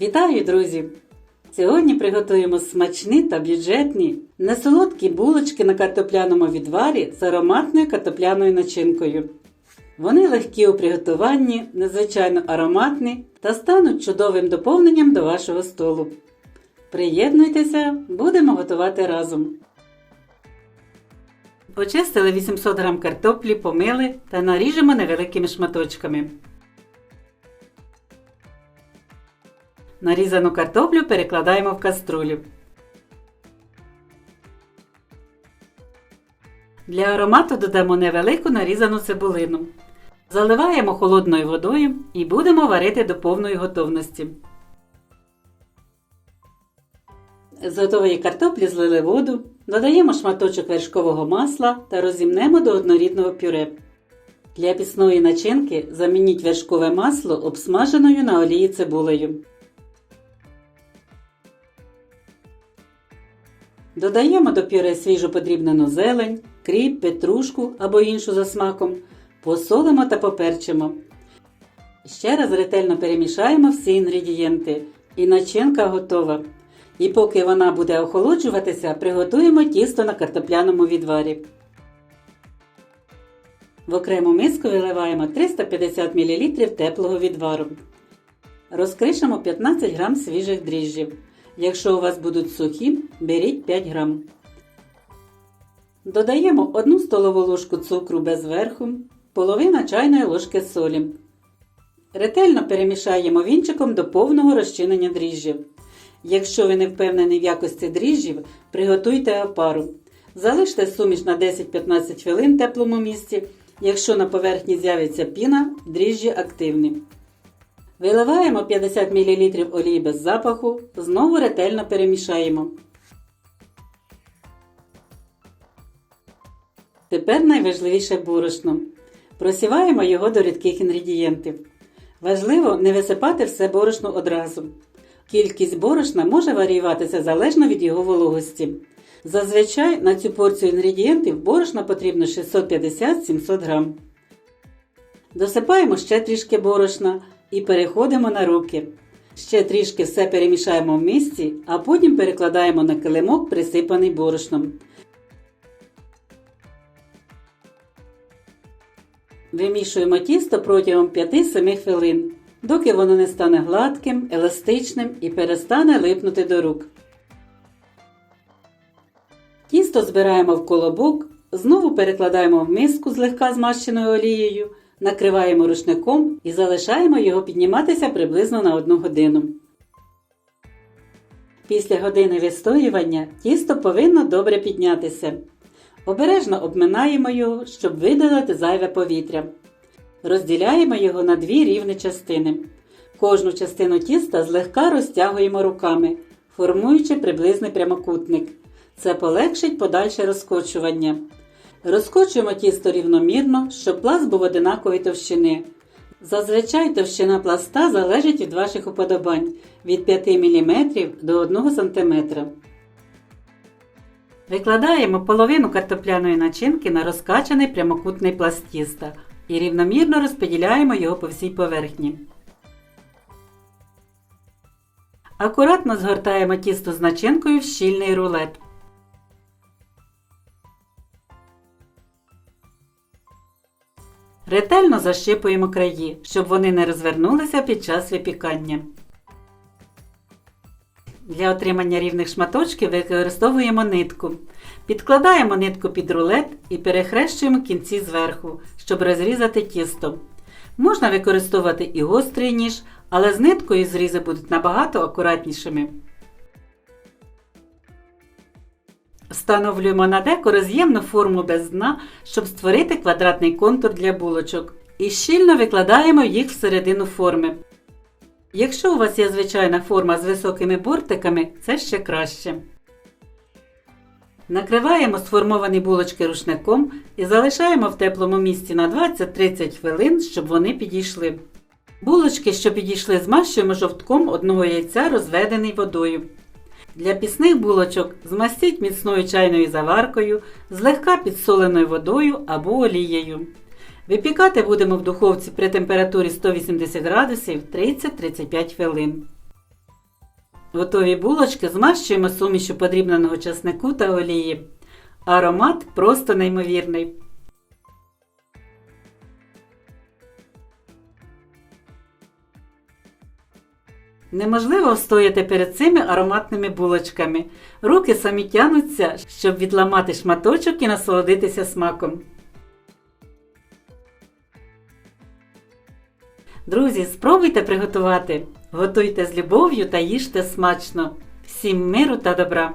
Вітаю, друзі! Сьогодні приготуємо смачні та бюджетні несолодкі булочки на картопляному відварі з ароматною картопляною начинкою. Вони легкі у приготуванні, незвичайно ароматні та стануть чудовим доповненням до вашого столу. Приєднуйтеся, будемо готувати разом. Очистили 800 г картоплі, помили та наріжемо невеликими шматочками. Нарізану картоплю перекладаємо в каструлю. Для аромату додамо невелику нарізану цибулину. Заливаємо холодною водою і будемо варити до повної готовності. З готової картоплі злили воду, додаємо шматочок вершкового масла та розімнемо до однорідного пюре. Для пісної начинки замініть вершкове масло обсмаженою на олії цибулею. Додаємо до пюре свіжо подрібнену зелень, кріп, петрушку або іншу за смаком, посолимо та поперчимо. Ще раз ретельно перемішаємо всі інгредієнти і начинка готова. І поки вона буде охолоджуватися, приготуємо тісто на картопляному відварі. В окрему миску виливаємо 350 мл теплого відвару. Розкришимо 15 г свіжих дріжджів. Якщо у вас будуть сухі, беріть 5 грам. Додаємо 1 столову ложку цукру без верху, половина чайної ложки солі. Ретельно перемішаємо вінчиком до повного розчинення дріжджів. Якщо ви не впевнені в якості дріжджів, приготуйте опару. Залиште суміш на 10-15 хвилин в теплому місці. Якщо на поверхні з'явиться піна, дріжджі активні. Виливаємо 50 мл олії без запаху, знову ретельно перемішаємо. Тепер найважливіше борошно. Просіваємо його до рідких інгредієнтів. Важливо не висипати все борошно одразу. Кількість борошна може варіюватися залежно від його вологості. Зазвичай на цю порцію інгредієнтів борошна потрібно 650-700 г. Досипаємо ще трішки борошна і переходимо на руки. Ще трішки все перемішаємо в місці, а потім перекладаємо на килимок, присипаний борошном. Вимішуємо тісто протягом 5-7 хвилин, доки воно не стане гладким, еластичним і перестане липнути до рук. Тісто збираємо в колобок, знову перекладаємо в миску злегка змащеною олією, накриваємо рушником і залишаємо його підніматися приблизно на 1 годину. Після години вистоювання тісто повинно добре піднятися. Обережно обминаємо його, щоб видалити зайве повітря. Розділяємо його на дві рівні частини. Кожну частину тіста злегка розтягуємо руками, формуючи приблизний прямокутник. Це полегшить подальше розкочування. Розкочуємо тісто рівномірно, щоб пласт був одинакової товщини. Зазвичай товщина пласта залежить від ваших уподобань від 5 мм до 1 см. Викладаємо половину картопляної начинки на розкачаний прямокутний пласт тіста і рівномірно розподіляємо його по всій поверхні. Акуратно згортаємо тісто з начинкою в щільний рулет. Ретельно защипуємо краї, щоб вони не розвернулися під час випікання. Для отримання рівних шматочків використовуємо нитку. Підкладаємо нитку під рулет і перехрещуємо кінці зверху, щоб розрізати тісто. Можна використовувати і гострий ніж, але з ниткою зрізи будуть набагато акуратнішими. Встановлюємо на деко роз'ємну форму без дна, щоб створити квадратний контур для булочок. І щільно викладаємо їх всередину форми. Якщо у вас є звичайна форма з високими бортиками, це ще краще. Накриваємо сформовані булочки рушником і залишаємо в теплому місці на 20-30 хвилин, щоб вони підійшли. Булочки, що підійшли, змащуємо жовтком одного яйця, розведений водою. Для пісних булочок змастіть міцною чайною заваркою, злегка підсоленою водою або олією. Випікати будемо в духовці при температурі 180 градусів 30-35 хвилин. Готові булочки змащуємо сумішю подрібненого часнику та олії. Аромат просто неймовірний. Неможливо встояти перед цими ароматними булочками. Руки самі тянуться, щоб відламати шматочок і насолодитися смаком. Друзі, спробуйте приготувати. Готуйте з любов'ю та їжте смачно. Всім миру та добра!